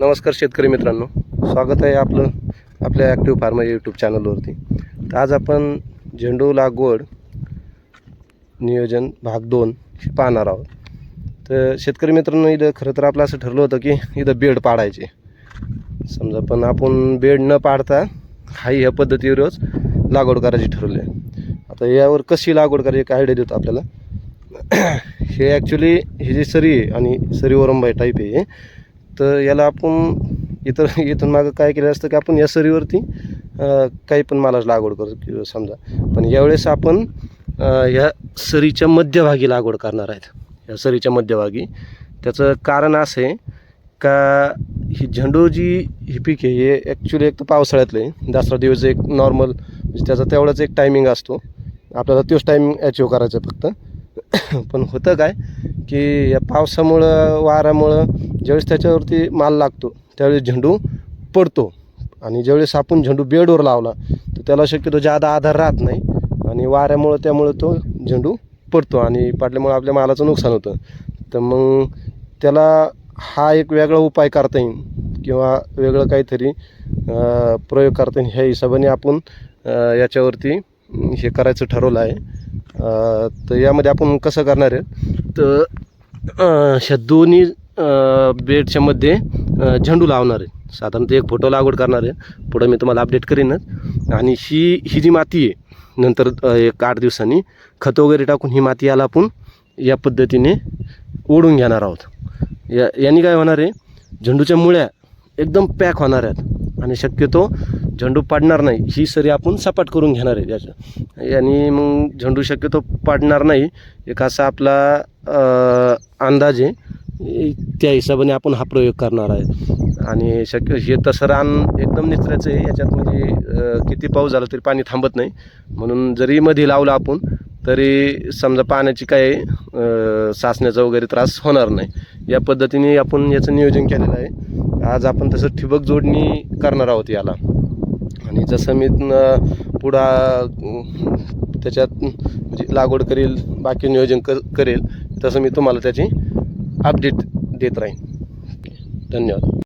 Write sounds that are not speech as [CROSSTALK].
नमस्कार शेतकरी मित्रांनो. स्वागत आहे आपलं आपल्या ॲक्टिव्ह फार्मर यूट्यूब चॅनलवरती तर आज आपण झेंडू लागवड नियोजन भाग दोन पाहणार आहोत. तर शेतकरी मित्रांनो इथं खरं तर आपलं असं ठरलं होतं की इथं बेड पाडायचे. समजा पण आपण बेड न पाडता हाही ह्या पद्धतीवरच लागवड करायची ठरवली आहे. आता यावर कशी लागवड करायची काय आयडिया देतो आपल्याला? [CLEARS THROAT] हे ॲक्च्युली हे जे सरी आहे आणि सरी ओरंबाई टाईप आहे तर याला आपण इतर [LAUGHS] इथून मागं काय केलं असतं की आपण या सरीवरती काही पण मालाच लागवड करतो. किंवा समजा पण यावेळेस आपण या सरीच्या मध्यभागी लागवड करणार आहेत. या सरीच्या मध्यभागी. त्याचं कारण असं आहे का ही झेंडू जी ही पीक आहे हे ॲक्च्युली एक तर पावसाळ्यातलं आहे. दसरा दिवस एक नॉर्मल म्हणजे त्याचा तेवढाच एक टायमिंग असतो. आपल्याला तोच टायमिंग अचीव करायचा फक्त. [COUGHS] पण होतं काय की या पावसामुळं वाऱ्यामुळं ज्यावेळेस त्याच्यावरती माल लागतो त्यावेळेस झेंडू पडतो. आणि ज्यावेळेस आपण झेंडू बेडवर लावला तर त्याला शक्यतो जादा आधार राहत नाही. आणि वाऱ्यामुळं त्यामुळं तो झेंडू पडतो आणि पडल्यामुळं आपल्या मालाचं नुकसान होतं. तर मग त्याला हा एक वेगळा उपाय करता येईल किंवा वेगळं काहीतरी प्रयोग करता येईल ह्या हिशोबाने आपण याच्यावरती हे करायचं ठरवलं आहे. तर यामध्ये आपण कसं करणार आहे तर ह्या दोन्ही बेडच्या मध्ये झेंडू लावणार आहे. साधारणतः एक फोटो लागवड करणार आहे. पुढं मी तुम्हाला अपडेट करीनच. आणि ही ही जी माती आहे नंतर एक आठ दिवसांनी खतं वगैरे टाकून ही माती याला आपण या पद्धतीने ओढून घेणार आहोत. या यांनी काय होणार आहे? झेंडूच्या मुळ्या एकदम पॅक होणार आहेत. आणि शक्यतो झेंडू पाडणार नाही. ही सरी आपण सपाट करून घेणार आहे. त्याचं याने मग झेंडू शक्यतो पाडणार नाही. एक असा आपला अंदाज आहे. त्या हिशोबाने आपण हा प्रयोग करणार आहे. आणि शक्य हे तसं रान एकदम निचऱ्याचं आहे. याच्यात म्हणजे किती पाऊस झाला तरी पाणी थांबत नाही. म्हणून जरी मध्ये लावलं आपण तरी समजा पाण्याची काही साचण्याचा वगैरे त्रास होणार नाही. या पद्धतीने आपण याचं नियोजन केलेलं आहे. आज आपण तसं ठिबक जोडणी करणार आहोत याला. आणि जसं मी पुढा त्याच्यात म्हणजे लागवड करेल बाकी नियोजन क करेल तसं मी तुम्हाला त्याची अपडेट देत राहीन. धन्यवाद.